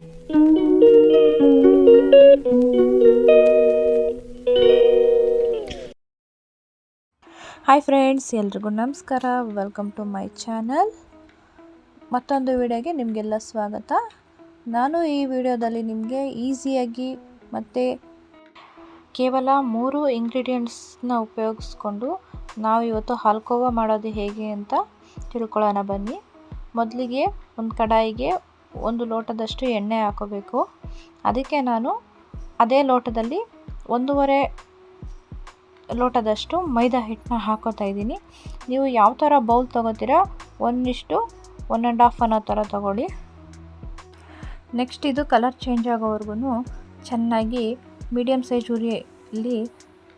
Hi friends ಎಲ್ರಿಗೂ ನಮಸ್ಕಾರ. Welcome to my channel ಮತ್ತೊಂದು ವಿಡಿಯೋಗೆ ನಿಮಗೆಲ್ಲ ಸ್ವಾಗತ. ನಾನು ಈ ವಿಡಿಯೋದಲ್ಲಿ ನಿಮಗೆ ಈಸಿಯಾಗಿ ಮತ್ತು ಕೇವಲ ಮೂರು ಇಂಗ್ರೀಡಿಯೆಂಟ್ಸ್ನ ಉಪಯೋಗಿಸ್ಕೊಂಡು ನಾವು ಇವತ್ತು ಹಾಲ್ಕೋವಾ ಮಾಡೋದು ಹೇಗೆ ಅಂತ ತಿಳ್ಕೊಳ್ಳೋಣ ಬನ್ನಿ. ಮೊದಲಿಗೆ ಒಂದು ಕಡಾಯಿಗೆ ಒಂದು ಲೋಟದಷ್ಟು ಎಣ್ಣೆ ಹಾಕೋಬೇಕು. ಅದಕ್ಕೆ ನಾನು ಅದೇ ಲೋಟದಲ್ಲಿ ಒಂದೂವರೆ ಲೋಟದಷ್ಟು ಮೈದಾ ಹಿಟ್ಟನ್ನ ಹಾಕೋತಾ ಇದ್ದೀನಿ. ನೀವು ಯಾವ ಥರ ಬೌಲ್ ತೊಗೋತೀರಾ ಒಂದಿಷ್ಟು, ಒನ್ ಆ್ಯಂಡ್ ಹಾಫ್ ಅನ್ನೋ ಥರ ತೊಗೊಳ್ಳಿ. ನೆಕ್ಸ್ಟ್ ಇದು ಕಲರ್ ಚೇಂಜ್ ಆಗೋವರೆಗೂ ಚೆನ್ನಾಗಿ ಮೀಡಿಯಮ್ ಸೈಜ್ ಉರಿಯಲ್ಲಿ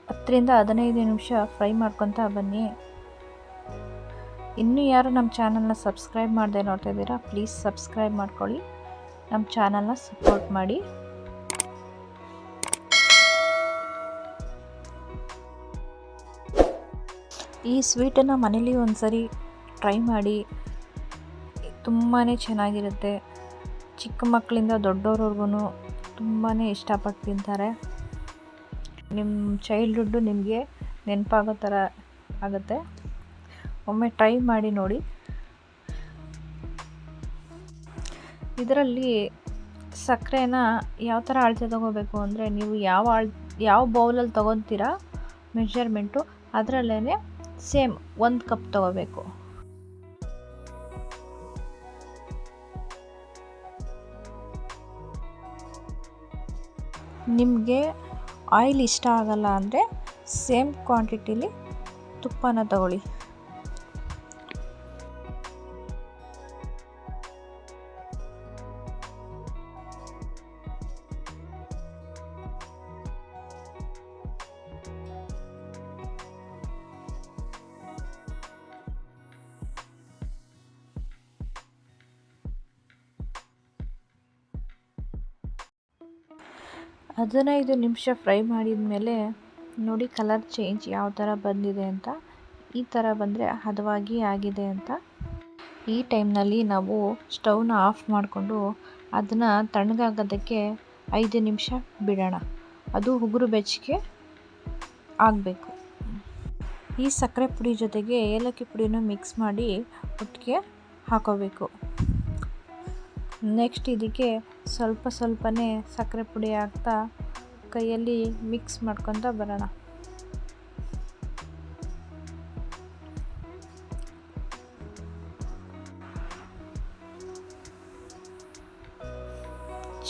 ಹತ್ತರಿಂದ ಹದಿನೈದು ನಿಮಿಷ ಫ್ರೈ ಮಾಡ್ಕೊತಾ ಬನ್ನಿ. ಇನ್ನೂ ಯಾರು ನಮ್ಮ ಚಾನಲ್ನ ಸಬ್ಸ್ಕ್ರೈಬ್ ಮಾಡದೆ ನೋಡ್ತಾ ಇದ್ದೀರಾ ಪ್ಲೀಸ್ ಸಬ್ಸ್ಕ್ರೈಬ್ ಮಾಡ್ಕೊಳ್ಳಿ. ನಮ್ಮ ಚಾನಲ್ನ ಸಪೋರ್ಟ್ ಮಾಡಿ. ಈ ಸ್ವೀಟನ್ನು ಮನೇಲಿ ಒಂದ್ಸರಿ ಟ್ರೈ ಮಾಡಿ. ತುಂಬಾ ಚೆನ್ನಾಗಿರುತ್ತೆ. ಚಿಕ್ಕ ಮಕ್ಕಳಿಂದ ದೊಡ್ಡವ್ರವ್ರಿಗೂ ತುಂಬಾ ಇಷ್ಟಪಟ್ಟು ತಿಂತಾರೆ. ನಿಮ್ಮ ಚೈಲ್ಡ್ಹುಡ್ಡು ನಿಮಗೆ ನೆನಪಾಗೋ ಥರ ಆಗುತ್ತೆ. ಒಮ್ಮೆ ಟ್ರೈ ಮಾಡಿ ನೋಡಿ. ಇದರಲ್ಲಿ ಸಕ್ಕರೆನ ಯಾವ ಥರ ಅಳತೆ ತೊಗೋಬೇಕು ಅಂದರೆ ನೀವು ಯಾವ ಆಳ್, ಯಾವ ಬೌಲಲ್ಲಿ ತೊಗೊತೀರಾ ಮೆಷರ್ಮೆಂಟು ಅದರಲ್ಲೇ ಸೇಮ್ ಒಂದು ಕಪ್ ತೊಗೋಬೇಕು. ನಿಮಗೆ ಆಯಿಲ್ ಇಷ್ಟ ಆಗಲ್ಲ ಅಂದರೆ ಸೇಮ್ ಕ್ವಾಂಟಿಟಿಲಿ ತುಪ್ಪನ ತಗೊಳ್ಳಿ. ಹದಿನೈದು ನಿಮಿಷ ಫ್ರೈ ಮಾಡಿದ ಮೇಲೆ ನೋಡಿ ಕಲರ್ ಚೇಂಜ್ ಯಾವ ಥರ ಬಂದಿದೆ ಅಂತ, ಈ ಥರ ಬಂದರೆ ಹದವಾಗಿ ಆಗಿದೆ ಅಂತ. ಈ ಟೈಮ್ನಲ್ಲಿ ನಾವು ಸ್ಟವ್ನ ಆಫ್ ಮಾಡಿಕೊಂಡು ಅದನ್ನು ತಣ್ಣಗಾಗೋದಕ್ಕೆ ಐದು ನಿಮಿಷ ಬಿಡೋಣ. ಅದು ಉಗುರು ಬೆಚ್ಚಗೆ ಆಗಬೇಕು. ಈ ಸಕ್ಕರೆ ಪುಡಿ ಜೊತೆಗೆ ಏಲಕ್ಕಿ ಪುಡಿನೂ ಮಿಕ್ಸ್ ಮಾಡಿ ಒಟ್ಟಿಗೆ ಹಾಕೋಬೇಕು. ನೆಕ್ಸ್ಟ್ ಇದಕ್ಕೆ ಸ್ವಲ್ಪ ಸ್ವಲ್ಪನೇ ಸಕ್ಕರೆ ಪುಡಿ ಹಾಕ್ತಾ ಕೈಯಲ್ಲಿ ಮಿಕ್ಸ್ ಮಾಡ್ಕೊತ ಬರೋಣ.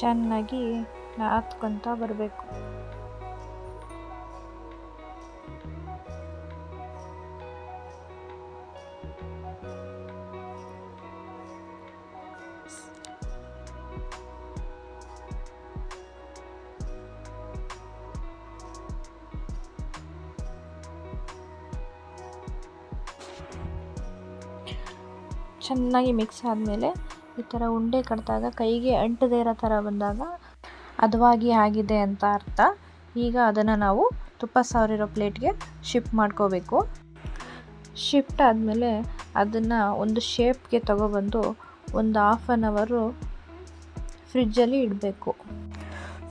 ಚೆನ್ನಾಗಿ ನಾತ್ಕೊತ ಬರಬೇಕು. ಚೆನ್ನಾಗಿ ಮಿಕ್ಸ್ ಆದಮೇಲೆ ಈ ಥರ ಉಂಡೆ ಕಟ್ಟಿದಾಗ ಕೈಗೆ ಅಂಟದೇ ಇರೋ ಥರ ಬಂದಾಗ ಹದವಾಗಿ ಆಗಿದೆ ಅಂತ ಅರ್ಥ. ಈಗ ಅದನ್ನು ನಾವು ತುಪ್ಪ ಸಾವಿರಿರೋ ಪ್ಲೇಟ್ಗೆ ಶಿಫ್ಟ್ ಮಾಡ್ಕೋಬೇಕು. ಶಿಫ್ಟ್ ಆದಮೇಲೆ ಅದನ್ನು ಒಂದು ಶೇಪ್ಗೆ ತಗೊಬಂದು ಒಂದು ಹಾಫ್ ಆನ್ ಅವರು ಫ್ರಿಜ್ಜಲ್ಲಿ ಇಡಬೇಕು.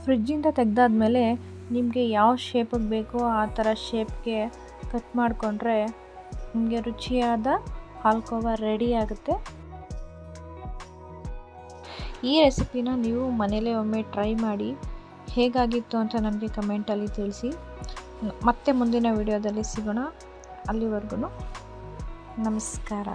ಫ್ರಿಜ್ಜಿಂದ ತೆಗೆದಾದ್ಮೇಲೆ ನಿಮಗೆ ಯಾವ ಶೇಪಿಗೆ ಬೇಕೋ ಆ ಥರ ಶೇಪ್ಗೆ ಕಟ್ ಮಾಡಿಕೊಂಡ್ರೆ ನಿಮಗೆ ರುಚಿಯಾದ ಹಾಲ್ಕೋವಾ ರೆಡಿ ಆಗುತ್ತೆ. ಈ ರೆಸಿಪಿನ ನೀವು ಮನೇಲೇ ಒಮ್ಮೆ ಟ್ರೈ ಮಾಡಿ ಹೇಗಾಗಿತ್ತು ಅಂತ ನನಗೆ ಕಮೆಂಟಲ್ಲಿ ತಿಳಿಸಿ. ಮತ್ತೆ ಮುಂದಿನ ವಿಡಿಯೋದಲ್ಲಿ ಸಿಗೋಣ. ಅಲ್ಲಿವರೆಗೂ ನಮಸ್ಕಾರ.